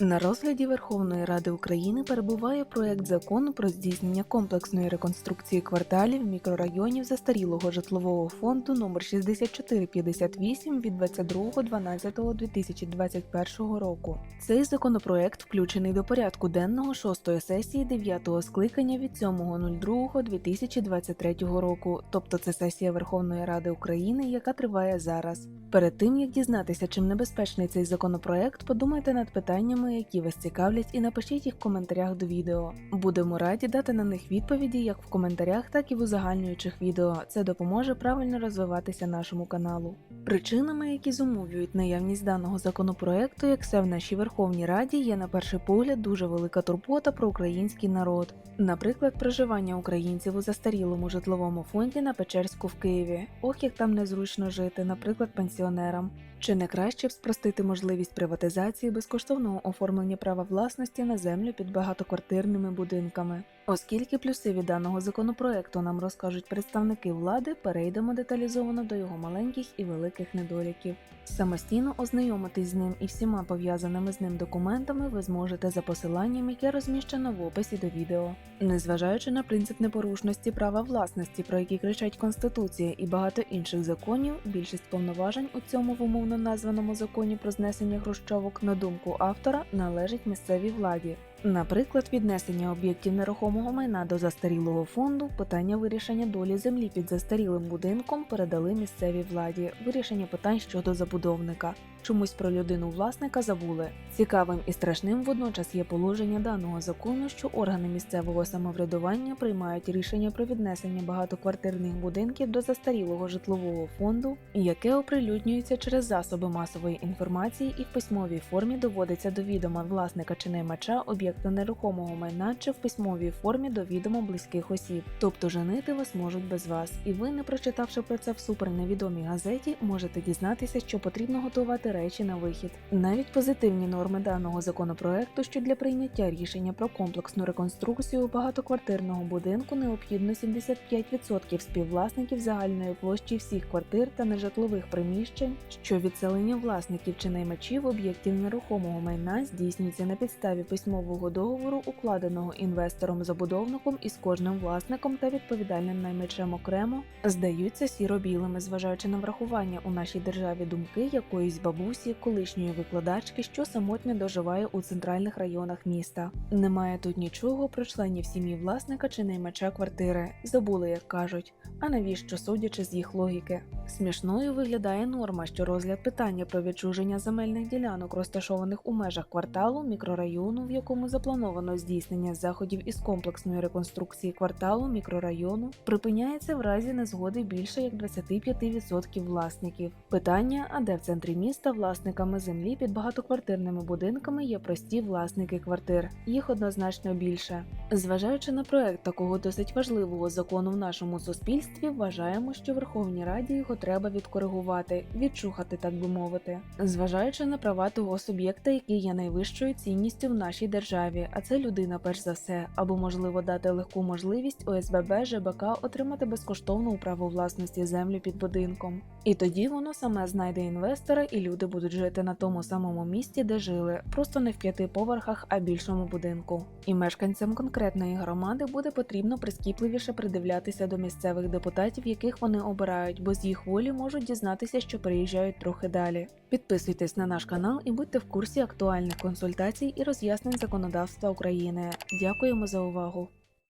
На розгляді Верховної Ради України перебуває проект закону про здійснення комплексної реконструкції кварталів мікрорайонів застарілого житлового фонду номер 6458 від 22.12.2021 року. Цей законопроект включений до порядку денного шостої сесії 9-го скликання від 7.02.2023 року, тобто це сесія Верховної Ради України, яка триває зараз. Перед тим як дізнатися, чим небезпечний цей законопроект, подумайте над питаннями, які вас цікавлять, і напишіть їх в коментарях до відео. Будемо раді дати на них відповіді як в коментарях, так і в узагальнюючих відео. Це допоможе правильно розвиватися нашому каналу. Причинами, які зумовлюють наявність даного законопроекту, як все в нашій Верховній Раді, є на перший погляд дуже велика турбота про український народ. Наприклад, проживання українців у застарілому житловому фонді на Печерську в Києві. Ох, як там незручно жити, наприклад, пенсіонерам. Чи не краще б спростити можливість приватизації безкоштовного оформлення права власності на землю під багатоквартирними будинками? Оскільки плюси від даного законопроекту нам розкажуть представники влади, перейдемо деталізовано до його маленьких і великих недоліків. Самостійно ознайомитись з ним і всіма пов'язаними з ним документами ви зможете за посиланням, яке розміщено в описі до відео. Незважаючи на принцип непорушності права власності, про які кричать Конституція і багато інших законів, більшість повноважень у цьому в умовно названому законі про знесення хрущовок, на думку автора, належить місцевій владі. Наприклад, віднесення об'єктів нерухомого майна до застарілого фонду, питання вирішення долі землі під застарілим будинком передали місцевій владі, вирішення питань щодо забудовника. Чомусь про людину власника забули. Цікавим і страшним водночас є положення даного закону, що органи місцевого самоврядування приймають рішення про віднесення багатоквартирних будинків до застарілого житлового фонду, яке оприлюднюється через засоби масової інформації і в письмовій формі доводиться до відома власника чи наймача об'єкта нерухомого майна чи в письмовій формі до відома близьких осіб. Тобто женити вас можуть без вас, і ви, не прочитавши про це в суперневідомій газеті, можете дізнатися, що потрібно готувати речі на вихід. Навіть позитивні норми даного законопроекту, що для прийняття рішення про комплексну реконструкцію багатоквартирного будинку необхідно 75% співвласників загальної площі всіх квартир та нежитлових приміщень, що відселення власників чи наймачів об'єктів нерухомого майна здійснюється на підставі письмового договору, укладеного інвестором-забудовником із кожним власником та відповідальним наймачем окремо, здаються сіро-білими, зважаючи на врахування у нашій державі думки якоїсь бабусі, колишньої викладачки, що самотньо доживає у центральних районах міста. Немає тут нічого про членів сім'ї власника чи наймача квартири. Забули, як кажуть. А навіщо судячи з їх логіки? Смішною виглядає норма, що розгляд питання про відчуження земельних ділянок, розташованих у межах кварталу, мікрорайону, в якому заплановано здійснення заходів із комплексної реконструкції кварталу, мікрорайону, припиняється в разі незгоди більше як 25% власників. Питання: а де в центрі міста власниками землі під багатоквартирними будинками є прості власники квартир, їх однозначно більше. Зважаючи на проект такого досить важливого закону в нашому суспільстві, вважаємо, що Верховній Раді його треба відкоригувати, відчухати, так би мовити, зважаючи на права того суб'єкта, який є найвищою цінністю в нашій державі, а це людина, перш за все, або можливо дати легку можливість ОСББ ЖБК отримати безкоштовну право власності землю під будинком. І тоді воно саме знайде інвестора, і люди будуть жити на тому самому місці, де жили, просто не в п'яти поверхах, а більшому будинку. І мешканцям конкретної громади буде потрібно прискіпливіше придивлятися до місцевих депутатів, яких вони обирають, бо з їх волі можуть дізнатися, що приїжджають трохи далі. Підписуйтесь на наш канал і будьте в курсі актуальних консультацій і роз'яснень законодавства України. Дякуємо за увагу!